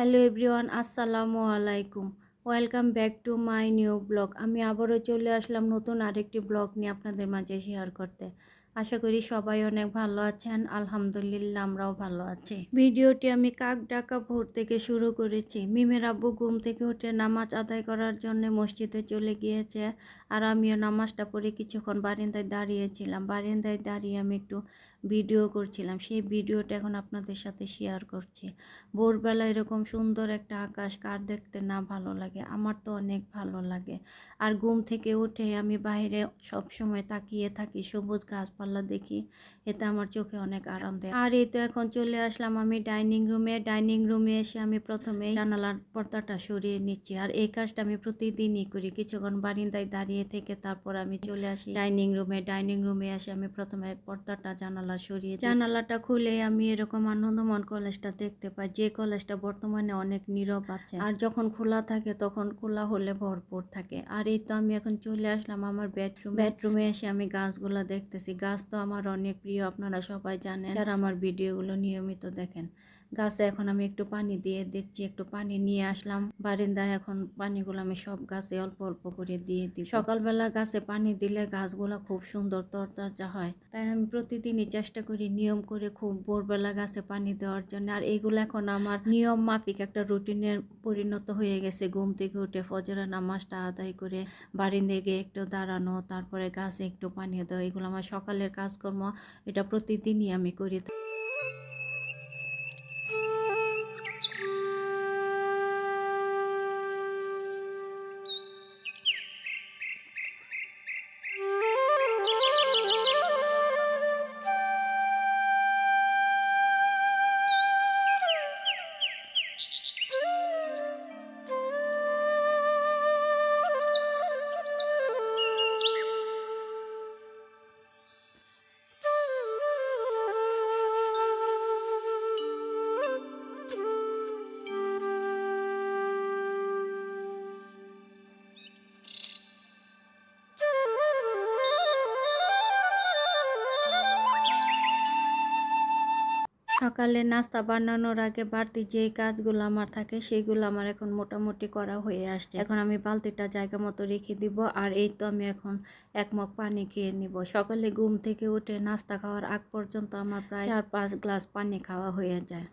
Hello everyone, আসসালামু আলাইকুম। Welcome back to my new blog. আমি আবারও চলে আসলাম নতুন আরেকটি ব্লগ নিয়ে আপনাদের মাঝে শেয়ার করতে। আশা করি সবাই অনেক ভালো আছেন। আলহামদুলিল্লাহ, আমরাও ভালো আছি। ভিডিওটি আমি কাক ডাকা ভোর থেকে শুরু করেছি। মিমের আব্বু ঘুম থেকে উঠে নামাজ আদায় করার জন্য মসজিদে চলে গিয়েছে আর আমিও নামাজটা পড়ে কিছুক্ষণ বারিন্দায় দাঁড়িয়েছিলাম। বারিন্দায় দাঁড়িয়ে আমি একটু ভিডিও করছিলাম। সেই ভিডিওটা এখন আপনাদের সাথে শেয়ার করছি। ভোরবেলা এরকম সুন্দর একটা আকাশ, কার দেখতে না ভালো লাগে? আমার তো অনেক ভালো লাগে। আর ঘুম থেকে উঠে আমি বাইরে সব সময় তাকিয়ে থাকি, সবুজ গাছপালা দেখি। এতে আমার চোখে অনেক আরাম দেয়। আর এই তো এখন চলে আসলাম আমি ডাইনিং রুমে ডাইনিং রুমে এসে আমি প্রথমে জানালার পর্দাটা সরিয়ে নিচ্ছি। আর এই কাজটা আমি প্রতিদিনই করি। কিছুক্ষণ বারিন্দায় দাঁড়িয়ে থেকে তারপর আমি চলে আসি ডাইনিং রুমে ডাইনিং রুমে এসে আমি প্রথমে পর্দাটা জানালা সরিয়ে জানালাটা খুলে আমি এরকম আনন্দমন কলেজটা দেখতে পাই, যে কলেজটা বর্তমানে অনেক নীরব আছে। আর যখন খোলা থাকে তখন খোলা হলে ভরপুর থাকে। আর এই তো আমি এখন চলে আসলাম আমার বেডরুম বেডরুমে এসে আমি গাছগুলো দেখতেছি। গাছ তো আমার অনেক প্রিয়, আপনারা সবাই জানেন। আর আমার ভিডিওগুলো নিয়মিত দেখেন। গাছে এখন আমি একটু পানি দিয়ে দিচ্ছি, একটু পানি নিয়ে আসলাম। বারিন্দায় এখন পানিগুলো আমি সব গাছে অল্প অল্প করে দিয়ে দিই সকালবেলা গাছে পানি দিলে গাছগুলো খুব সুন্দর তরতাজা হয়। তাই আমি প্রতিদিনই চেষ্টা করি নিয়ম করে খুব ভোরবেলা গাছে পানি দেওয়ার জন্য। আর এগুলো এখন আমার নিয়ম মাফিক একটা রুটিনের পরিণত হয়ে গেছে। ঘুম থেকে উঠে ফজরের নামাজটা আদায় করে বারিন্দায় গিয়ে একটু দাঁড়ানো, তারপরে গাছে একটু পানি দেওয়া, এগুলো আমার সকালের কাজকর্ম, এটা প্রতিদিনই আমি করি সকালে নাস্তা বানানোর আগে বাড়তি যে কাজগুলো আমার থাকে সেগুলো আমার এখন মোটামুটি করা হয়ে আসছে। এখন আমি বালতিটা জায়গা মতো রেখে দিব, আর এই তো আমি এখন এক মগ পানি খেয়ে নিব। সকালে ঘুম থেকে উঠে নাস্তা খাওয়ার আগ পর্যন্ত আমার প্রায় চার পাঁচ গ্লাস পানি খাওয়া হয়ে যায়।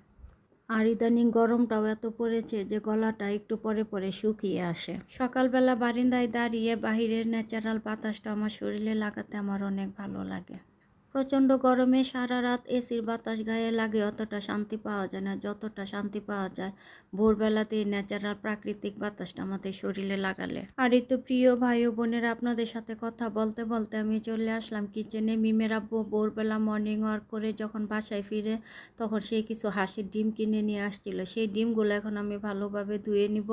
আর ইদানিং গরমটাও এত পড়েছে যে গলাটা একটু পরে পরে শুকিয়ে আসে। সকালবেলা বারিন্দায় দাঁড়িয়ে বাহিরের ন্যাচারাল বাতাসটা আমার শরীরে লাগাতে আমার অনেক ভালো লাগে। প্রচণ্ড গরমে সারা রাত এসির বাতাস গায়ে লাগে, অতটা শান্তি পাওয়া যায় না, যতটা শান্তি পাওয়া যায় ভোরবেলাতে ন্যাচারাল প্রাকৃতিক বাতাসটা আমাদের শরীরে লাগালে। আর এই তো প্রিয় ভাই ও বোনেরা, আপনাদের সাথে কথা বলতে বলতে আমি চলে আসলাম কিচেনে মিমের আব্বু ভোরবেলা মর্নিং ওয়াক করে যখন বাসায় ফিরে, তখন সে কিছু হাঁসের ডিম কিনে নিয়ে আসছিল। সেই ডিমগুলো এখন আমি ভালোভাবে ধুয়ে নিব।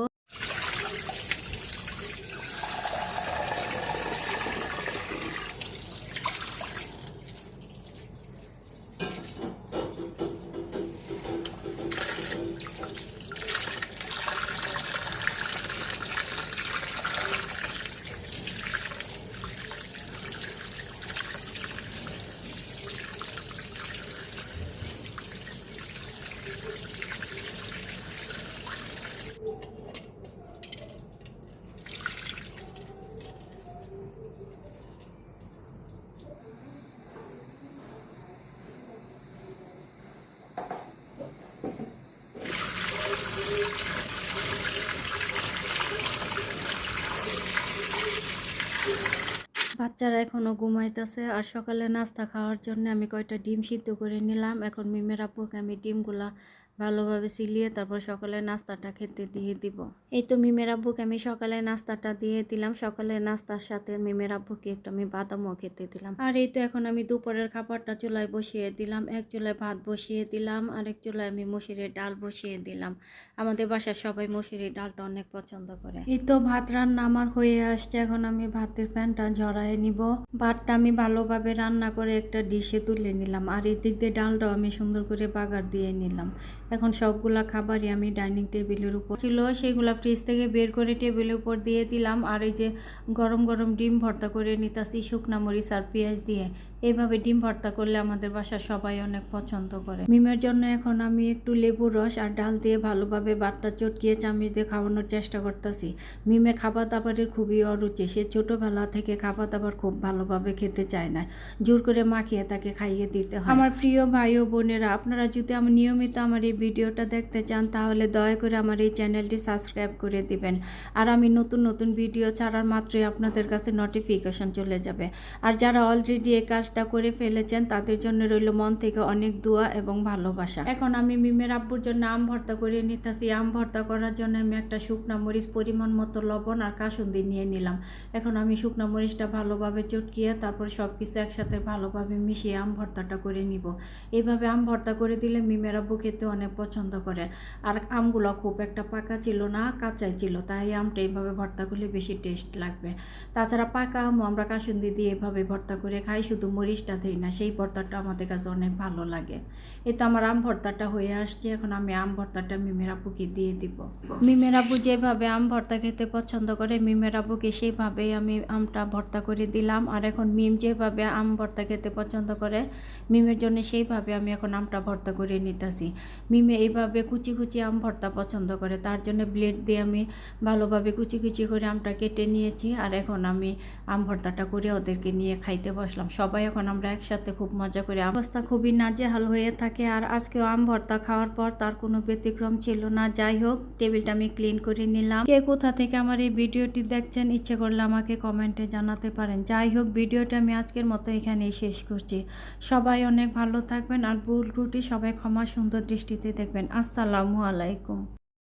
বাচ্চারা এখনও ঘুমাইতেছে আর সকালে নাস্তা খাওয়ার জন্য আমি কয়টা ডিম সিদ্ধ করে নিলাম। এখন মিমের আপুকে আমি ডিমগুলা ভালোভাবে সিলিয়ে তারপর সকালে নাস্তাটা খেতে দিয়ে দিব। এই তো মিমের আব্বুকে আমি সকালে নাস্তাটা দিয়ে দিলাম। সকালে নাস্তার সাথে মিমের আব্বুকে একটু আমি বাদামও খেতে দিলাম। আর এই তো এখন আমি দুপুরের খাবারটা চুলায় বসিয়ে দিলাম। এক চুলায় ভাত বসিয়ে দিলাম। আর এক চুলায় আমি মুসুরির ডাল বসিয়ে দিলাম। আমাদের বাসার সবাই মুসুরির ডালটা অনেক পছন্দ করে। এই তো ভাত রান্না আমার হয়ে আসছে। এখন আমি ভাতের প্যানটা ঝরায় নিব। ভাতটা আমি ভালোভাবে রান্না করে একটা ডিশে তুলে নিলাম। আর এই দিক দিয়ে ডালটাও আমি সুন্দর করে বাগার দিয়ে নিলাম। এখন সবগুলা খাবারই আমি ডাইনিং টেবিলের উপর ছিল, সেগুলা ফ্রিজ থেকে বের করে টেবিলের উপর দিয়ে দিলাম। আর এই যে গরম গরম ডিম ভর্তা করে নিতাছি শুকনা মরিচ আর পেঁয়াজ দিয়ে। এইভাবে ডিম ভর্তা করলে আমাদের বাসার সবাই অনেক পছন্দ করে। মিমের জন্য এখন আমি একটু লেবুর রস আর ডাল দিয়ে ভালোভাবে বাটটা চটকিয়ে চামিচ দিয়ে খাওয়ানোর চেষ্টা করতেছি। মিমে খাবার দাবারের খুবই অরুচি, সে ছোটোবেলা থেকে খাবার দাবার খুব ভালোভাবে খেতে চায় না। জোর করে মাখিয়ে তাকে খাইয়ে দিতে হয়। আমার প্রিয় ভাই ও বোনেরা, আপনারা যদি আমার নিয়মিত আমার এই ভিডিওটা দেখতে চান, তাহলে দয়া করে আমার এই চ্যানেলটি সাবস্ক্রাইব করে দিবেন। আর আমি নতুন নতুন ভিডিও ছাড়ার মাত্রই আপনাদের কাছে নোটিফিকেশন চলে যাবে। আর যারা অলরেডি এই কাজটা করে ফেলেছেন, তাদের জন্য রইল মন থেকে অনেক দোয়া এবং ভালোবাসা। এখন আমি মিমের আব্বুর জন্য আম ভর্তা করে নিতেছি। আম ভর্তা করার জন্য আমি একটা শুকনা মরিচ, পরিমাণ মতো লবণ আর কাসুন্দি নিয়ে নিলাম। এখন আমি শুকনা মরিচটা ভালোভাবে চটকিয়ে তারপর সব কিছু একসাথে ভালোভাবে মিশিয়ে আম ভর্তাটা করে নিব। এইভাবে আম ভর্তা করে দিলে মিমের আব্বু খেতে অনেক পছন্দ করে। আর আমগুলো খুব একটা পাকা ছিল না, কাঁচাই ছিল, তাই আমটা এইভাবে ভর্তা করলে বেশি টেস্ট লাগবে। তাছাড়া পাকা আমও আমরা কাসুন্দি দিয়ে এভাবে ভর্তা করে খাই, শুধু মরিচটা দিই না, সেই ভর্তাটা আমাদের কাছে অনেক ভালো লাগে। এই তো আমার আম ভর্তাটা হয়ে আসছে, এখন আমি আম ভর্তাটা মিমের আব্বুকে দিয়ে দিব। মিমের আব্বু যেভাবে আম ভর্তা খেতে পছন্দ করে, মিমের আব্বুকে সেইভাবেই আমি আমটা ভর্তা করে দিলাম। আর এখন মিম যেভাবে আম ভর্তা খেতে পছন্দ করে, মিমের জন্য সেইভাবে আমি এখন আমটা ভর্তা করে নিতেছি। মিমে এইভাবে কুচি কুচি আম ভর্তা পছন্দ করে। তার জন্য ব্লেড দিয়ে আমি ভালোভাবে কুচি কুচি করে আমটা কেটে নিয়েছি আর এখন আমি আম ভর্তাটা করে ওদেরকে নিয়ে খাইতে বসলাম। সবাই এখন আমরা একসাথে খুব মজা করে অবস্থা খুবই নাজেহাল হয়ে থাকে আর আজকেও আম ভর্তা খাওয়ার পর তার কোনো ব্যতিক্রম ছিল না। যাই হোক, টেবিলটা আমি ক্লিন করে নিলাম। কে কোথা থেকে আমার এই ভিডিওটি দেখছেন, ইচ্ছে করলে আমাকে কমেন্টে জানাতে পারেন। যাই হোক, ভিডিওটা আমি আজকের মতো এখানেই শেষ করছি। সবাই অনেক ভালো থাকবেন আর ভুল ত্রুটি সবাই ক্ষমা সুন্দর দৃষ্টিতে দেখবেন আসসালামু আলাইকুম